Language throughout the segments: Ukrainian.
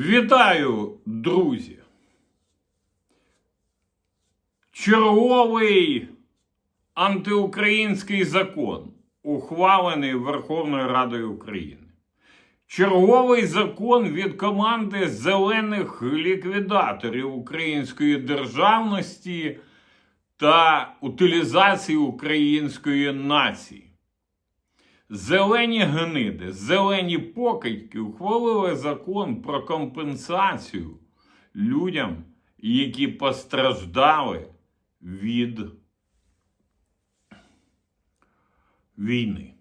Вітаю, друзі! Черговий антиукраїнський закон, ухвалений Верховною Радою України. Черговий закон від команди зелених ліквідаторів української державності та утилізації української нації. Зелені гниди, зелені покидьки ухвалили закон про компенсацію людям, які постраждали від війни.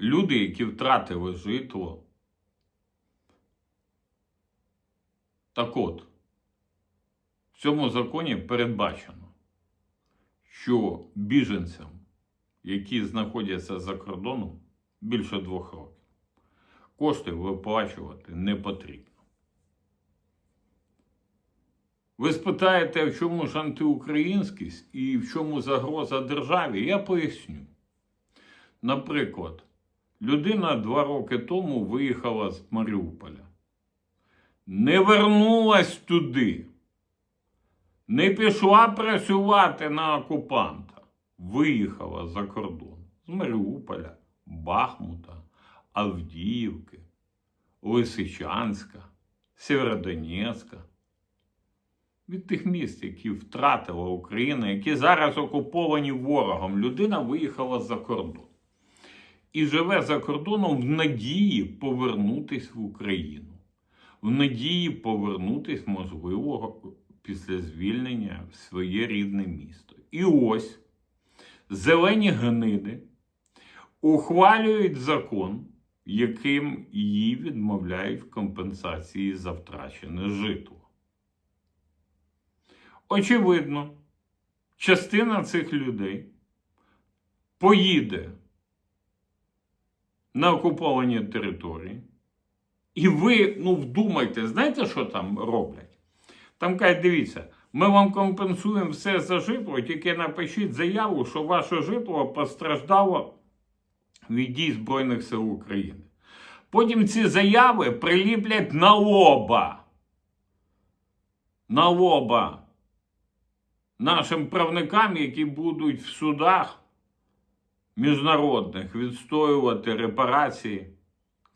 Люди, які втратили житло. Так от, в цьому законі передбачено, що біженцям які знаходяться за кордоном більше двох років. Кошти виплачувати не потрібно. Ви спитаєте, в чому ж антиукраїнськість і в чому загроза державі? Я поясню. Наприклад, людина два роки тому виїхала з Маріуполя, не вернулась туди, не пішла працювати на окупанта виїхала за кордон з Маріуполя, Бахмута, Авдіївки, Лисичанська, Сєвєродонецька. Від тих міст, які втратила Україна, які зараз окуповані ворогом, людина виїхала за кордон і живе за кордоном в надії повернутися в Україну, в надії повернутися, можливо, після звільнення в своє рідне місто. І ось зелені гниди ухвалюють закон, яким їй відмовляють в компенсації за втрачене житло. Очевидно, частина цих людей поїде на окуповані території, і ви, ну, вдумайте, знаєте, що там роблять? Там кажуть, дивіться. Ми вам компенсуємо все за житло, тільки напишіть заяву, що ваше житло постраждало від дій Збройних сил України. Потім ці заяви приліплять на лоба. На лоба нашим правникам, які будуть в судах міжнародних відстоювати репарації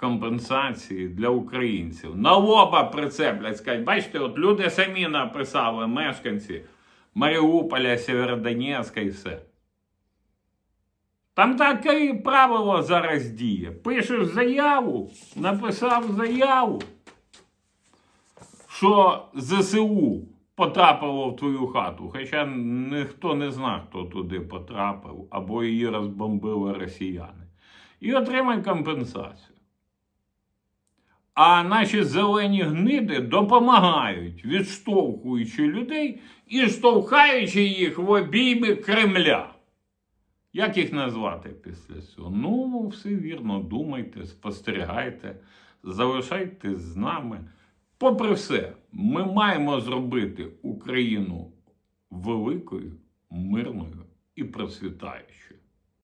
компенсації для українців. На лоба прицеплять, скажуть, бачите, от люди самі написали, мешканці Маріуполя, Сєвєродонецька і все. Там таке правило зараз діє. Пишеш заяву, написав заяву, що ЗСУ потрапило в твою хату. Хоча ніхто не знає, хто туди потрапив, або її розбомбили росіяни. І отримай компенсацію. А наші зелені гниди допомагають, відштовхуючи людей і штовхаючи їх в обійми Кремля. Як їх назвати після цього? Ну, все вірно, думайте, спостерігайте, залишайтесь з нами. Попри все, ми маємо зробити Україну великою, мирною і процвітаючою.